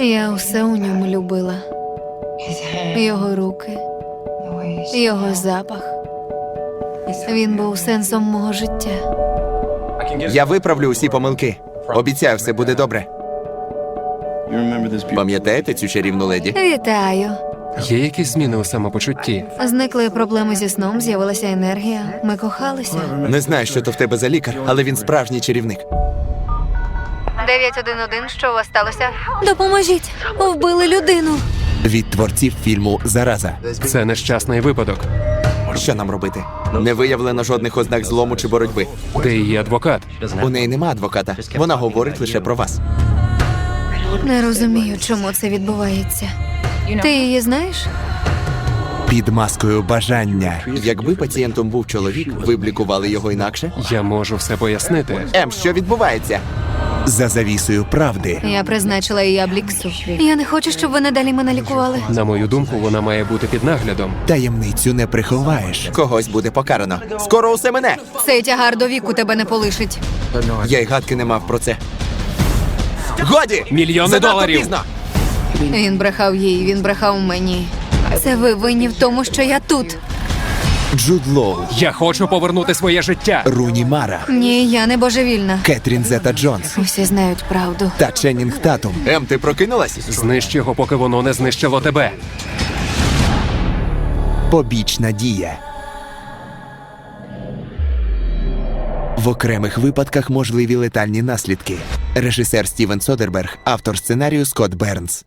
Я все у ньому любила. Його руки, його запах. Він був сенсом мого життя. Я виправлю усі помилки. Обіцяю, все буде добре. Пам'ятаєте цю чарівну леді? Вітаю. Є якісь зміни у самопочутті? Зникли проблеми зі сном, з'явилася енергія. Ми кохалися. Не знаю, що то в тебе за лікар, але він справжній чарівник. 911, що у вас сталося? Допоможіть! Вбили людину. Від творців фільму Зараза. Це нещасний випадок. Що нам робити? Не виявлено жодних ознак злому чи боротьби. Де її адвокат? У неї нема адвоката. Вона говорить лише про вас. Не розумію, чому це відбувається. Ти її знаєш? Під маскою бажання. Якби пацієнтом був чоловік, ви б лікували його інакше? Я можу все пояснити. Ем, що відбувається? За завісою правди. Я призначила її абліксу. Я не хочу, щоб ви надалі мене лікували. На мою думку, вона має бути під наглядом. Таємницю не приховаєш. Когось буде покарано. Скоро усе мене. Цей тягар до віку тебе не полишить. Я й гадки не мав про це. Годі! Мільйони Занадто доларів! пізно! Він брехав їй, він брехав мені. Це ви винні в тому, що я тут. Джуд Лоу, Я хочу повернути своє життя. Руні Мара, Ні, я не божевільна. Кетрін Зета Джонс Усі знають правду. та Ченнінг Татум. Ем, ти прокинулась? Знищ його, поки воно не знищило тебе. Побічна дія. В окремих випадках можливі летальні наслідки. Режисер Стівен Содерберг, автор сценарію Скотт Бернс.